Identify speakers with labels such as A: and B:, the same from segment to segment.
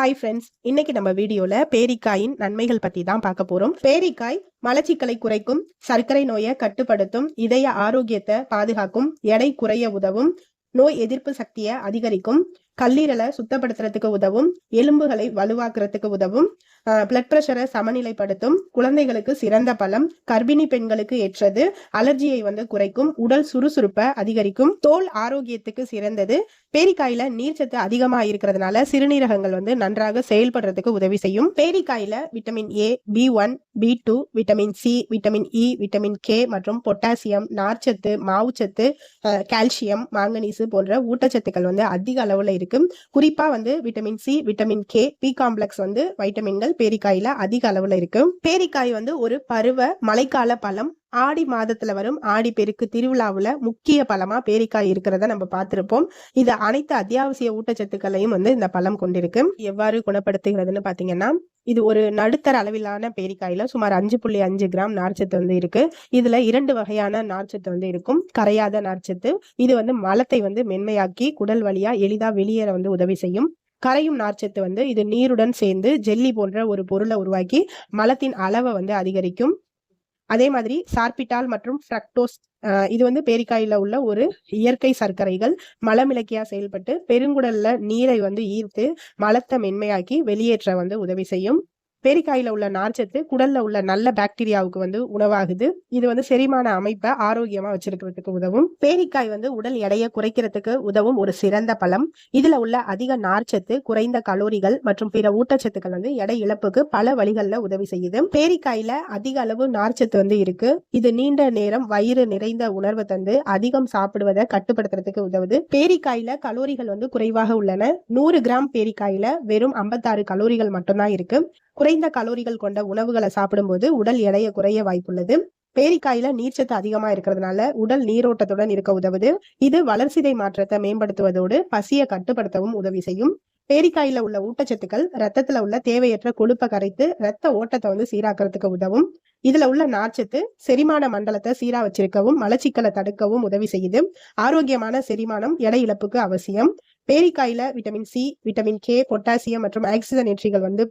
A: Hi friends இன்னைக்கு நம்ம வீடியோல பேரிக்காயின் நன்மைகள் பத்தி தான் பார்க்க போறோம். பேரிக்காய் மலச்சிக்கலை குறைக்கும் சர்க்கரை நோயை கட்டுப்படுத்தும் இதய ஆரோக்கியத்தை பாதுகாக்கும் எடை குறைய உதவும் நோய் எதிர்ப்பு சக்தியை அதிகரிக்கும் கல்லீரலை சுத்தப்படுத்துறதுக்கு உதவும் எலும்புகளை வலுவாக்குறதுக்கு உதவும் பிளட் பிரஷரை சமநிலைப்படுத்தும். குழந்தைகளுக்கு சிறந்த பலம். கர்ப்பிணி பெண்களுக்கு ஏற்றது. அலர்ஜியை வந்து குறைக்கும். உடல் சுறுசுறுப்பை அதிகரிக்கும். தோல் ஆரோக்கியத்துக்கு சிறந்தது. பேரிக்காயில நீர்ச்சத்து அதிகமாக இருக்கிறதுனால சிறுநீரகங்கள் வந்து நன்றாக செயல்படுறதுக்கு உதவி செய்யும். பேரிக்காயில vitamin A B one B two vitamin C vitamin E vitamin K மற்றும் பொட்டாசியம் நார்ச்சத்து மாவுச்சத்து கால்சியம் மாங்கனீசு போன்ற ஊட்டச்சத்துக்கள் வந்து அதிக அளவுல இருக்கு குறிப்பா வந்து vitamin C vitamin K B complex வந்து வைட்டமின்கள் பேரிக்காயில அதிக அளவுல இருக்கு. பேரிக்காய் வந்து ஒரு பருவ மழைக்கால பழம் ஆடி மாதத்துல வரும் ஆடி பெருக்கு திருவிழாவுல முக்கிய பழமா பேரிக்காய் இருக்கிறத நம்ம பார்த்திருப்போம். இது அனைத்து அத்தியாவசிய ஊட்டச்சத்துக்களையும் வந்து இந்த பழம் கொண்டிருக்கு. எவ்வாறு குணப்படுத்துகிறதுன்னு பாத்தீங்கன்னா இது ஒரு நடுத்தர அளவிலான பேரிக்காயில சுமார் அஞ்சு புள்ளி அஞ்சு கிராம் நார்ச்சத்து வந்து இருக்கு. இதுல இரண்டு வகையான நார்ச்சத்து வந்து இருக்கும். கரையாத நார்ச்சத்து இது வந்து மலத்தை வந்து மென்மையாக்கி குடல் வழியா எளிதா வெளியேற வந்து உதவி செய்யும். கரையும் நார்ச்சத்து வந்து இது நீருடன் சேர்ந்து ஜெல்லி போன்ற ஒரு பொருளை உருவாக்கி மலத்தின் அளவை வந்து அதிகரிக்கும். அதே மாதிரி சார்பிட்டால் மற்றும் ஃப்ரக்டோஸ் இது வந்து பேரிக்காயில உள்ள ஒரு இயற்கை சர்க்கரைகள். மலமிளக்கியா செயல்பட்டு பெருங்குடல்ல நீரை வந்து ஈர்த்து மலத்தை மென்மையாக்கி வெளியேற்ற வந்து உதவி செய்யும். பேரிக்காயில உள்ள நார்ச்சத்து குடல்ல உள்ள நல்ல பாக்டீரியாவுக்கு வந்து உணவாகுது. இது வந்து செரிமான அமைப்பை ஆரோக்கியமா வச்சிருக்கிறதுக்கு உதவும். பேரிக்காய் வந்து உடல் எடையை குறைக்கிறதுக்கு உதவும் ஒரு சிறந்த பழம். இதுல உள்ள அதிக நார்ச்சத்து குறைந்த கலோரிகள் மற்றும் பிற ஊட்டச்சத்துக்கள் வந்து எடை இழப்புக்கு பல வழிகள்ல உதவி செய்யுது. பேரிக்காயில அதிக அளவு நார்ச்சத்து வந்து இருக்கு. இது நீண்ட நேரம் வயிறு நிறைந்த உணர்வை தந்து அதிகம் சாப்பிடுவதை கட்டுப்படுத்துறதுக்கு உதவுது. பேரிக்காயில கலோரிகள் வந்து குறைவாக உள்ளன. நூறு கிராம் பேரிக்காயில வெறும் 56 கலோரிகள் மட்டும்தான் இருக்கு. குறைந்த கலோரிகள் கொண்ட உணவுகளை சாப்பிடும்போது உடல் எடையை குறைய வாய்ப்புள்ளது. பேரிக்காயில நீர்ச்சத்து அதிகமா இருக்கிறதுனால உடல் நீரோட்டத்துடன் இருக்க உதவுது. இது வளர்சிதை மாற்றத்தை மேம்படுத்துவதோடு பசியை கட்டுப்படுத்தவும் உதவி செய்யும். பேரிக்காயில உள்ள ஊட்டச்சத்துக்கள் ரத்தத்துல உள்ள தேவையற்ற கொழுப்பை கரைத்து ரத்த ஓட்டத்தை வந்து சீராக்கிறதுக்கு உதவும். இதுல உள்ள நார்ச்சத்து செரிமான மண்டலத்தை சீரா வச்சிருக்கவும் மலச்சிக்கலை தடுக்கவும் உதவி செய்யுது. ஆரோக்கியமான செரிமானம் எடை இழப்புக்கு அவசியம். பேரிக்காயில vitamin C vitamin K potassium மற்றும் ஆக்சிஜன் ஆக்சிஜனேற்றிகள் வந்து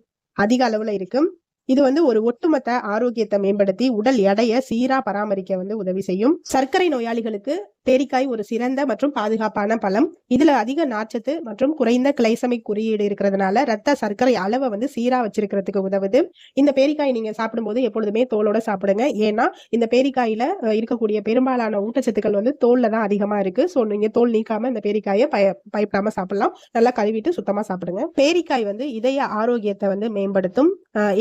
A: அதிக அளவுல இருக்கும். இது வந்து ஒரு ஒட்டுமொத்த ஆரோக்கியத்தை மேம்படுத்தி உடல் எடையை சீரா பராமரிக்க வந்து உதவி செய்யும். சர்க்கரை நோயாளிகளுக்கு பேரிக்காய் ஒரு சிறந்த மற்றும் பாதுகாப்பான பழம். இதுல அதிக நார்ச்சத்து மற்றும் குறைந்த கிளைசமிக் குறியீடு இருக்கிறதுனால ரத்த சர்க்கரை அளவை வந்து சீரா வச்சிருக்கிறதுக்கு உதவுது. இந்த பேரிக்காய் நீங்க சாப்பிடும்போது எப்பொழுதுமே தோலோட சாப்பிடுங்க. ஏன்னா இந்த பேரிக்காயில இருக்கக்கூடிய பெரும்பாலான ஊட்டச்சத்துக்கள் வந்து தோல்ல தான் அதிகமா இருக்கு. ஸோ நீங்க தோல் நீக்காம இந்த பேரிக்காயை பய பயப்படாம சாப்பிடலாம். நல்லா கழுவிட்டு சுத்தமா சாப்பிடுங்க. பேரிக்காய் வந்து இதய ஆரோக்கியத்தை வந்து மேம்படுத்தும்.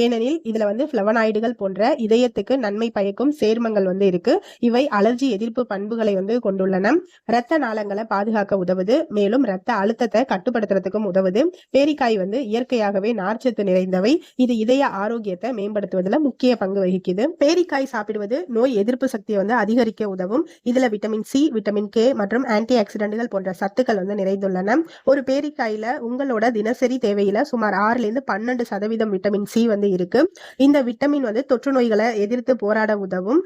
A: ஏனெனில் இதுல வந்து பிளவனாய்டுகள் போன்ற இதயத்துக்கு நன்மை பயக்கும் சேர்மங்கள் வந்து இருக்கு. இவை அலர்ஜி எதிர்ப்பு பண்புகளை வந்து கொண்டுள்ளன. இரத்த நாளங்களை பாதுகாக்க உதவுது. மேலும் இரத்த அழுத்தத்தை கட்டுப்படுத்துறதுக்கும் உதவுது. பேரிக்காய் வந்து இயற்கையாகவே நார்ச்சத்து நிறைந்தவை. இது இதய ஆரோக்கியத்தை மேம்படுத்துவதில் முக்கிய பங்கு வகிக்குது. பேரிக்காய் சாப்பிடுவது நோய் எதிர்ப்பு சக்தியை வந்து அதிகரிக்க உதவும். இதுல விட்டமின் சி விட்டமின் கே மற்றும் ஆன்டி ஆக்சிடென்ட்கள் போன்ற சத்துக்கள் வந்து நிறைந்துள்ளன. ஒரு பேரிக்காயில உங்களோட தினசரி தேவையில சுமார் ஆறுல இருந்து பன்னெண்டு சதவீதம் விட்டமின் சி வந்து இருக்கு. இந்த விட்டமின் வந்து தொற்று நோய்களை எதிர்த்து போராட உதவும்.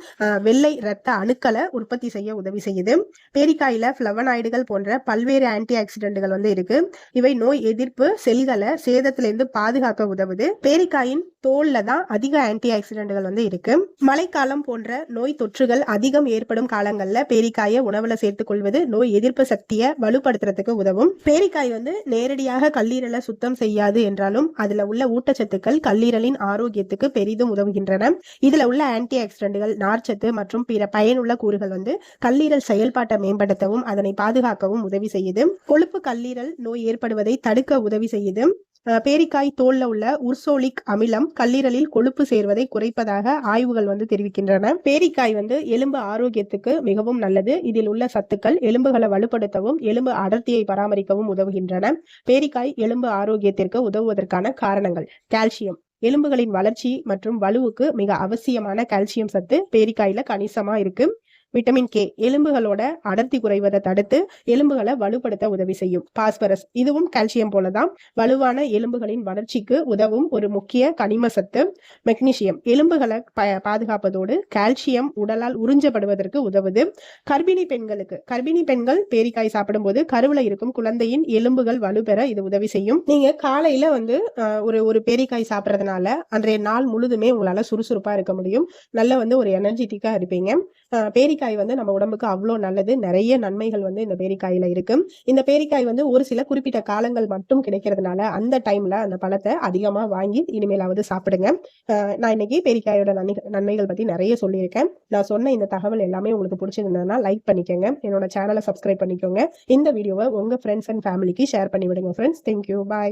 A: வெள்ளை இரத்த அணுக்களை உற்பத்தி செய்ய உதவி செய்யுது. பேரிக்காயில ஃப்ளவனாய்டுகள் போன்ற பல்வேறு ஆன்டி ஆக்சிடென்ட்கள் வந்து இருக்கு. இவை நோய் எதிர்ப்பு செல்களை சேதத்திலிருந்து பாதுகாக்க உதவுது. பேரிக்காயின் தோல்ல தான் அதிக ஆன்டி ஆக்சிடென்ட்கள் வந்து இருக்கு. மழைக்காலம் போன்ற நோய் தொற்றுகள் அதிகம் ஏற்படும் காலங்கள்ல பேரிக்காயை உணவுல சேர்த்துக் கொள்வது நோய் எதிர்ப்பு சக்தியை வலுப்படுத்துறதுக்கு உதவும். பேரிக்காய் வந்து நேரடியாக கல்லீரலை சுத்தம் செய்யாது என்றாலும் அதுல உள்ள ஊட்டச்சத்துக்கள் கல்லீரலின் ஆரோக்கியத்துக்கு பெரிதும் உதவுகின்றன. இதுல உள்ள ஆன்டி ஆக்சிடென்ட்கள் நார்ச்சத்து மற்றும் பிற பயனுள்ள கூறுகள் வந்து கல்லீரல் செயல்பாட்டை மேம்படுத்தவும் அதனை பாதுகாக்கவும் உதவி செய்யுது. கொழுப்பு கல்லீரல் நோய் ஏற்படுவதை தடுக்க உதவி செய்யுது. பேரிக்காய் தோல்ல உள்ள உர்சோலிக் அமிலம் கல்லீரலில் கொழுப்பு சேர்வதை குறைப்பதாக ஆய்வுகள் வந்து தெரிவிக்கின்றன. பேரிக்காய் வந்து எலும்பு ஆரோக்கியத்துக்கு மிகவும் நல்லது. இதில் உள்ள சத்துக்கள் எலும்புகளை வலுப்படுத்தவும் எலும்பு அடர்த்தியை பராமரிக்கவும் உதவுகின்றன. பேரிக்காய் எலும்பு ஆரோக்கியத்திற்கு உதவுவதற்கான காரணங்கள் கால்சியம். எலும்புகளின் வளர்ச்சி மற்றும் வலுவுக்கு மிக அவசியமான கால்சியம் சத்து பேரிக்காயில கணிசமா இருக்கு. விட்டமின் கே எலும்புகளோட அடர்த்தி குறைவதை தடுத்து எலும்புகளை வலுப்படுத்த உதவி செய்யும். பாஸ்பரஸ் இதுவும் கால்சியம் போலதான். வலுவான எலும்புகளின் வளர்ச்சிக்கு உதவும் ஒரு முக்கிய கனிம சத்து மெக்னீசியம் எலும்புகளை பாதுகாப்பதோடு கால்சியம் உடலால் உறிஞ்சப்படுவதற்கு உதவுது. கர்ப்பிணி பெண்களுக்கு. கர்ப்பிணி பெண்கள் பேரிக்காய் சாப்பிடும்போது கருவுல இருக்கும் குழந்தையின் எலும்புகள் வலுப்பெற இது உதவி செய்யும். நீங்க காலையில வந்து ஒரு ஒரு பேரிக்காய் சாப்பிட்றதுனால அன்றைய நாள் முழுதுமே உங்களால சுறுசுறுப்பா இருக்க முடியும். நல்ல வந்து ஒரு எனர்ஜெட்டிக்கா இருப்பீங்க. பேரிக்காய் பேரிக்காய் வந்து நம்ம உடம்புக்கு அவ்வளோ நல்லது. நிறைய நன்மைகள் வந்து இந்த பேரிக்காயில இருக்கு. இந்த பேரிக்காய் வந்து ஒரு சில குறிப்பிட்ட காலங்கள் மட்டும் கிடைக்கிறதுனால அந்த டைம்ல அந்த பழத்தை அதிகமா வாங்கி இனிமேலாவது சாப்பிடுங்க. நான் இன்னைக்கு பேரிக்காயோட நன்மை- நன்மைகள் பத்தி நிறைய சொல்லியிருக்கேன். நான் சொன்ன இந்த தகவல் எல்லாமே உங்களுக்கு பிடிச்சிருந்ததுன்னா லைக் பண்ணிக்கோங்க. என்னோட சேனலை சப்ஸ்கிரைப் பண்ணிக்கோங்க. இந்த வீடியோவை உங்க ஃப்ரெண்ட்ஸ் அண்ட் ஃபேமிலிக்கு ஷேர் பண்ணி விடுங்க ஃப்ரெண்ட்ஸ் தேங்க்யூ பாய்